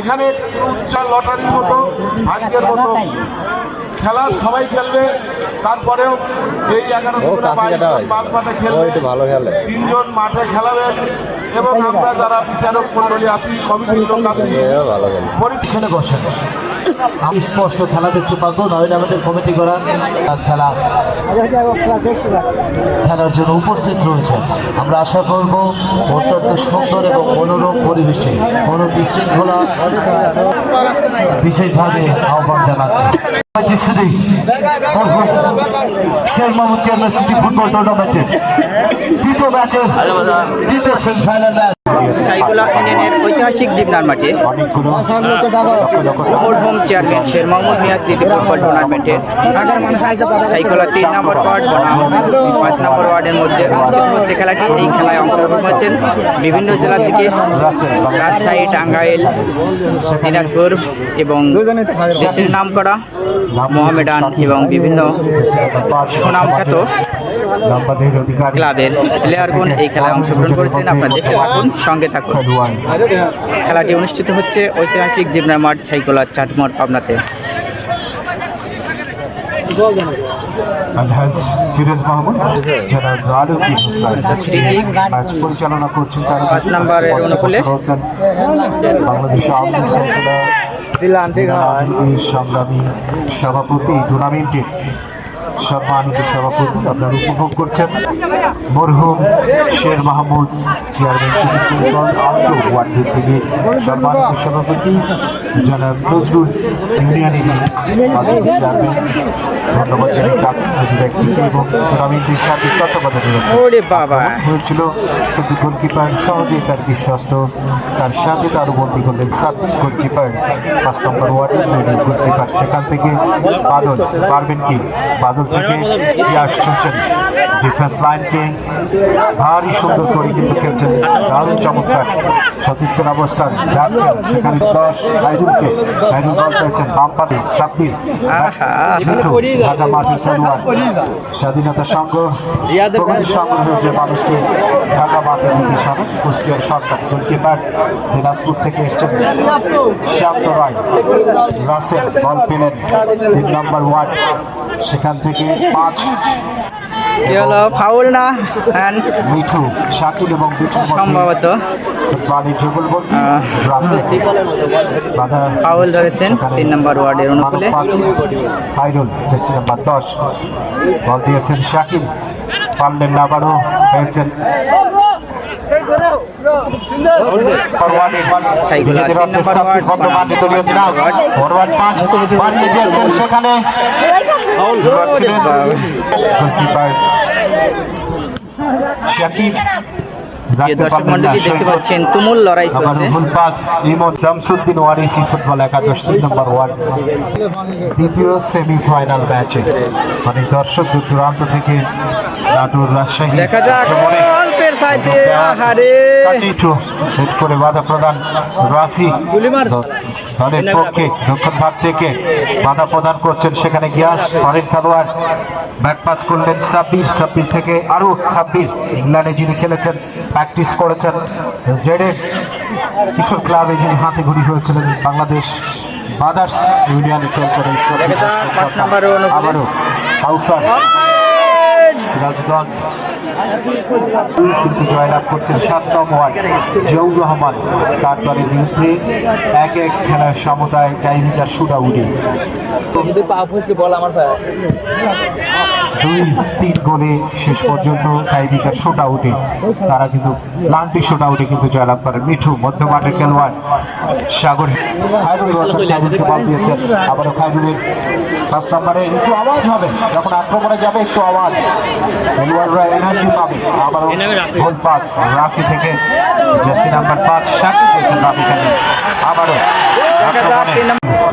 এখানে উচ্চার লটারির মতো ভাগ্যের মতো খেলা সবাই খেলবে। তারপরেও এই এগারো বাইশ জন মাঠে খেলবে। তিনজন মাঠে খেলাবেন এবং আমরা যারা বিচারক মন্ডলী আছি কমিটির লোক আছি পরিচিত পিছনে বসেন আমি স্পষ্ট খেলা দেখতে পাবো নইলে আমাদের কমিটি করা খেলা। খেলার জন্য উপস্থিত রয়েছে। আমরা আশা করব অত্যন্ত সুন্দর এবং মনোরম পরিবেশে কোনো বিশৃঙ্খলা বিশেষভাবে আহ্বান জানাচ্ছি। Sheikh Mahmud chairman city football টুর্নামেন্টের। তৃতীয় ম্যাচের তৃতীয় সেমিফাইনাল ম্যাচ। সাইকুলা ইউনিয়নের ঐতিহাসিক জীবনার মাঠে। হোম চেয়ারম্যান শের মোহাম্মদ মিয়া স্মৃতি ফুটবল টুর্নামেন্টের সাইকুলা তিন নম্বর ওয়ার্ড বনাম পাঁচ নম্বর ওয়ার্ডের মধ্যে অনুষ্ঠিত হচ্ছে খেলাটি। এই খেলায় অংশগ্রহণ করছেন বিভিন্ন জেলা থেকে রাজশাহী টাঙ্গাইল দিনাজপুর এবং দেশের নাম করা মোহামেডান এবং বিভিন্ন সুনামখ্যাত ক্লাবের প্লেয়ারগণ এই খেলায় অংশগ্রহণ করেছেন। আপনারা দেখতে থাকুন সঙ্গে থাকুন। খেলাটি অনুষ্ঠিত হচ্ছে ঐতিহাসিক জিবনা মাঠ ছাইকোলা চাটমোর পাবনাতে। আলহাজ ফিরোজ মাহমুদ যারা আলমগীর ম্যাচ পরিচালনা করছেন তারা পাঁচ নম্বরের অনুকূলে। বাংলাদেশ আওয়ামী সংগ্রামী সভাপতি টুর্নামেন্টের সম্মানিত সভাপতি আপনারা উপভোগ করছেন। মরহুম Sher Mahmud chairman city football ওয়ার্ডের থেকে সম্মানিত সভাপতি জনাব নজরুল ইউনিয়নের চেয়ারম্যান। ধন্যবাদ জানাই ব্যক্তিকে এবং তত্ত্বাবধানে হয়েছিল কিন্তু গোলকিপার সহজেই তার বিশ্বস্ত। তার সাথে তার বন্দি করলেন সাব গোলকিপার পাঁচ নম্বর ওয়ার্ডের তৈরি গোলকিপার। সেখান থেকে বাদল পারবেন কি? বাদল থেকে চলছেন ডিফেন্স লাইনকে ভারী সুন্দর করে কিন্তু খেলছেন। দারুণ চমৎকার সতীর্থের অবস্থান যাচ্ছেন সেখানে দশ হাইরুলকে হাইরুল বল পেয়েছেন বাম পাতে সাব্বির মিঠু ঢাকা মাঠের খেলোয়াড়। স্বাধীনতা সংঘ প্রগতি সংগ্রহের যে মানুষটি ঢাকা মাঠে নীতি সনদ কুষ্টিয়ার সরকার গোলকিপার দিনাজপুর থেকে এসছেন শান্ত রায়। রাসেল বল পেলেন। তিন নম্বর ওয়ার্ড। সেখান থেকে পাঁচ। কি হলো ফাউল না হ্যান্ড মিঠু শাকিল এবং সম্ভবত। ফাউল ধরেছেন তিন নম্বর ওয়ার্ডের অনুকূলে। ফাইরুল জার্সি নাম্বার দশ। বল দিয়েছেন শাকিল পারলেন না আবারও হয়েছেন তিন নম্বর ওয়ার্ড সেখানে দর্শক মন্ডলী দেখতে পাচ্ছেন তুমুল লড়াই চলছে। শামসুদ্দিন ওয়ারিসি ফুটবল একাদশ তিন নম্বর ওয়ার্ড দ্বিতীয় সেমিফাইনাল ম্যাচে। অনেক দর্শক দূর দূরান্ত থেকে নাটোর রাজশাহী দেখা যাক। কাটিটু সেট করে বাধা প্রদান রাফি দলের পক্ষে দক্ষিণ ভাগ থেকে বাধা প্রদান করছেন সেখানে গিয়াস ফরেন খেলোয়াড়। ব্যাক পাস করলেন সাব্বির। সাব্বির থেকে আরও সাব্বির ইংল্যান্ডে যিনি খেলেছেন প্র্যাকটিস করেছেন জেডের কিশোর ক্লাবে যিনি হাতে ঘুরি হয়েছিলেন বাংলাদেশ বাদার্স ইউনিয়নে খেলছেন। আবারও কাউসার রাজগঞ্জ জয়লাভ করছেন সাত নম্বর জিয়াউর রহমান তার দলের বিরুদ্ধে এক এক খেলার সমতায় টাইমিটার শুট আউটে দুই তিন গোলে শেষ পর্যন্ত টাইমিটার শুট আউটে তারা কিন্তু লান্টি শুট আউটে কিন্তু জয়লাভ করেন মিঠু মধ্যমাঠের খেলোয়াড় সাগর খায়রুল খায়রুলকে বল দিয়েছেন। আবারও খায়রুলের পাঁচ নম্বরে একটু আওয়াজ হবে। যখন আক্রমণে যাবে একটু আওয়াজ। খেলোয়াড়রা এনার্জি পাবে। আবারও গোল পাস রাফি থেকে জার্সি নাম্বার পাঁচ সাকিব রাফি আবারও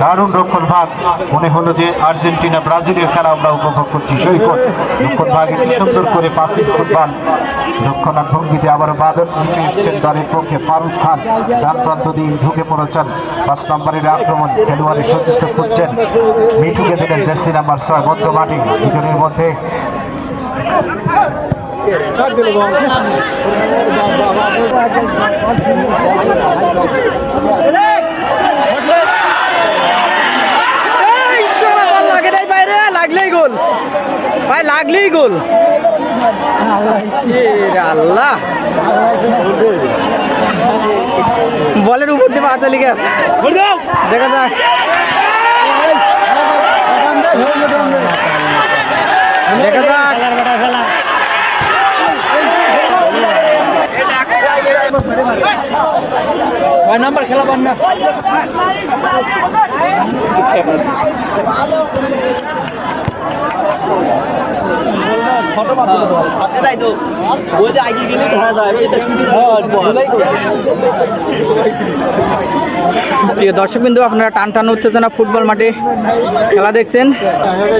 দারুণ রক্ষণ ভাগ মনে হলো যে আর্জেন্টিনা, ব্রাজিলের খেলা আমরা উপভোগ করছি। সৈকত রক্ষণ ভাগে কি সুন্দর করে পাসিং ফুটবল রক্ষণাৎ ভঙ্গিতে আবার বাদল নিচে এসছেন দলের পক্ষে। ফারুক খান, ডান প্রান্ত দিয়ে ঢুকে পড়েছেন। পাঁচ নম্বরের আক্রমণ, খেলোয়াড়ের সতীর্থ খুঁজছেন। মিঠুকে দিলেন জার্সি নাম্বার ছয় মধ্য মাটি দুজনের মধ্যে লাগলেই ভাই লাগলেই আল্লাহ বলের উপর দিয়ে বাঁচা লিখে আসে দেখা যাক দেখা ছয় নাম্বার খেলা পান না প্রিয় দর্শকবিন্দু আপনারা টান টান উত্তেজনা ফুটবল মাঠে খেলা দেখছেন।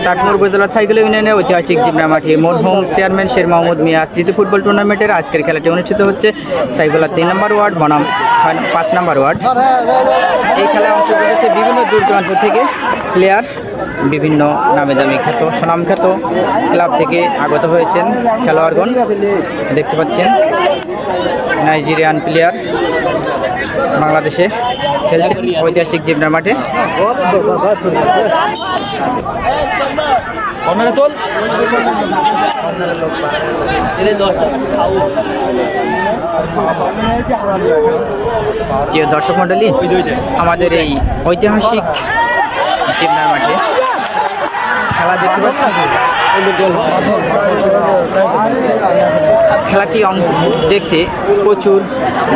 চাটমোর উপজেলা সাইকেল ইউনিয়নের ঐতিহাসিক জিমনা মাঠে মরহুম চেয়ারম্যান শের মাহমুদ মিয়া স্মৃতি ফুটবল টুর্নামেন্টের আজকের খেলাটি অনুষ্ঠিত হচ্ছে সাইগোলা তিন নম্বর ওয়ার্ড বনাম ছয় পাঁচ নম্বর ওয়ার্ড। এই খেলায় অংশ নিয়েছে বিভিন্ন দূর দূরান্ত থেকে প্লেয়ার বিভিন্ন নামে দামি খ্যাত সুনাম খ্যাত ক্লাব থেকে আগত হয়েছেন খেলোয়াড়গণ। দেখতে পাচ্ছেন নাইজেরিয়ান প্লেয়ার বাংলাদেশে খেলছে ঐতিহাসিক জিমনার মাঠে। দর্শক মণ্ডলী আমাদের এই ঐতিহাসিক জিমনার মাঠে খেলা দেখতে পাচ্ছেন? খেলাটি দেখতে প্রচুর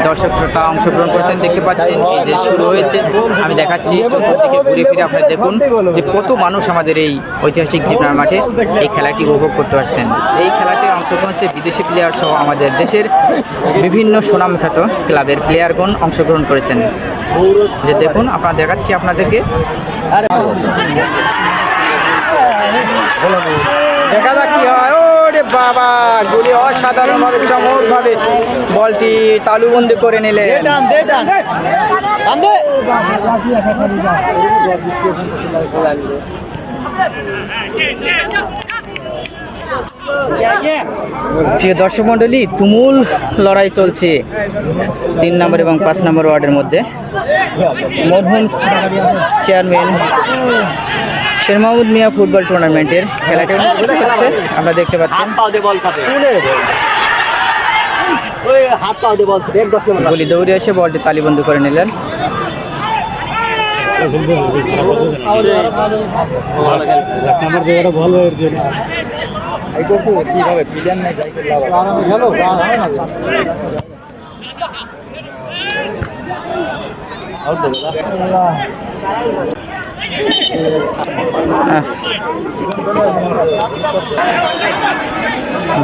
দর্শক শ্রোতা অংশগ্রহণ করেছেন, দেখতে পাচ্ছেন, এই যে শুরু হয়েছে। আমি দেখাচ্ছি চতুর্দিকে ঘুরে ফিরে আপনারা দেখুন যে কত মানুষ আমাদের এই ঐতিহাসিক জিমনার মাঠে এই খেলাটি উপভোগ করতে পারছেন এই খেলাটি অংশগ্রহণ হচ্ছে বিদেশি প্লেয়ার সহ আমাদের দেশের বিভিন্ন সুনামখ্যাত ক্লাবের প্লেয়ারগণ অংশগ্রহণ করেছেন। যে দেখুন, আপনারা দেখাচ্ছি আপনাদেরকে। দেখা যাক কি হয়। ওরে বাবা গুলি অসাধারণভাবে চমকভাবে বলটি তালুবন্দি করে নিলেন। প্রিয় দর্শক মণ্ডলী তুমুল লড়াই চলছে তিন নম্বর এবং পাঁচ নম্বর ওয়ার্ডের মধ্যে। মরহুম চেয়ারম্যান শের মাহমুদ মিয়া ফুটবল টুর্নামেন্টের খেলাটি অনুষ্ঠিত হচ্ছে। আমরা দেখতে পাচ্ছেন গুলি দৌড়ে এসে বলটি তালিবন্ধ করে নিলেন।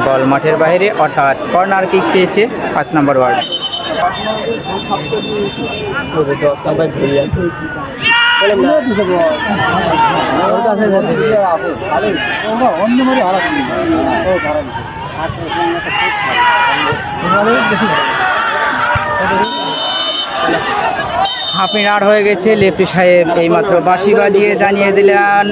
বল মাঠের বাইরে অর্থাৎ কর্নার কিক পেয়েছে পাঁচ নম্বর ওয়ার্ড। হাফ মিনার হয়ে গেছে লেফটি সাহেব এইমাত্র বাঁশি বাজিয়ে জানিয়ে দিলেন।